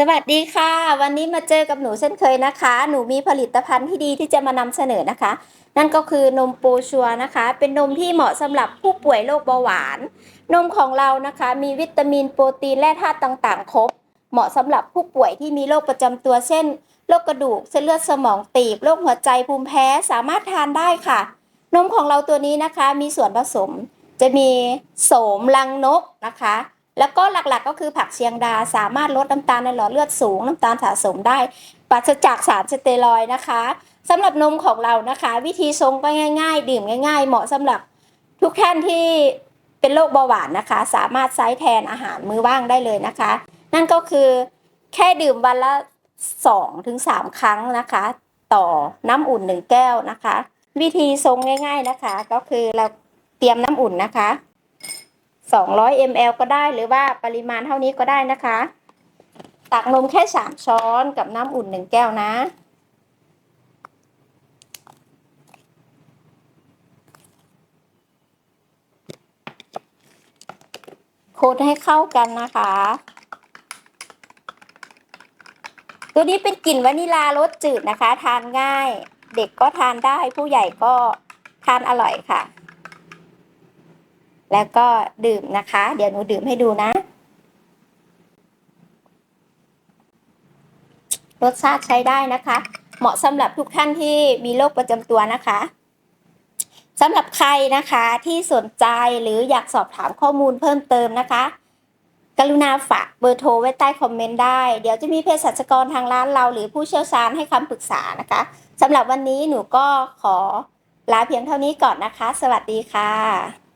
สวัสดีค่ะ วันนี้มาเจอกับหนูเช่นเคยนะคะ หนูมีผลิตภัณฑ์ที่ดีที่จะมานำเสนอนะคะ นั่นก็คือนมโปรชัวนะคะ เป็นนมที่เหมาะสำหรับผู้ป่วยโรคเบาหวาน นมของเรานะคะ มีวิตามินโปรตีนและธาตุต่างๆ ครบ เหมาะสำหรับผู้ป่วยที่มีโรคประจำตัวเช่นโรคกระดูกเส้นเลือดสมองตีบโรคหัวใจภูมิแพ้สามารถทานได้ค่ะ นมของเราตัวนี้นะคะมีส่วนผสม จะมีโสมลังนกนะคะ แล้วก็หลักๆก็คือผักเชียงดาสามารถลดน้ำตาลในหลอดเลือดสูงน้ำตาลสะสมได้ปราศจากสารสเตียรอยนะคะสำหรับนมของเรานะคะ วิธีชงก็ง่าย ๆ ดื่มง่าย ๆ เหมาะสำหรับทุกท่านที่เป็นโรคเบาหวานนะคะ สามารถใช้แทนอาหารมื้อว่างได้เลยนะคะ นั่นก็คือแค่ดื่มวันละ2-3ถึงครั้งนะคะ ต่อน้ำอุ่น 1 แก้วนะคะ วิธีชงง่าย ๆนะคะ ก็คือเราเตรียมน้ำอุ่นนะคะ 200 ml ก็ได้หรือว่าปริมาณเท่านี้ก็ได้นะคะ ตักนมแค่ 3 ช้อนกับน้ำอุ่น 1 แก้วนะ คนให้เข้ากันนะคะ ตัวนี้เป็นกลิ่นวานิลารสจืดนะคะ ทานง่าย เด็กก็ทานได้ผู้ใหญ่ก็ทานอร่อยค่ะ แล้วก็ดื่มนะคะ เดี๋ยวหนูดื่มให้ดูนะ รสชาติใช้ได้นะคะ เหมาะสำหรับทุกท่านที่มีโรคประจำตัวนะคะสำหรับใครนะคะที่สนใจหรืออยากสอบถามข้อมูลเพิ่มเติมนะคะ กรุณาฝากเบอร์โทรไว้ใต้คอมเมนต์ได้ เดี๋ยวจะมีเภสัชกรทางร้านเรา หรือผู้เชี่ยวชาญให้คำปรึกษานะคะสำหรับวันนี้หนูก็ขอลาเพียงเท่านี้ก่อนนะคะ สวัสดีค่ะ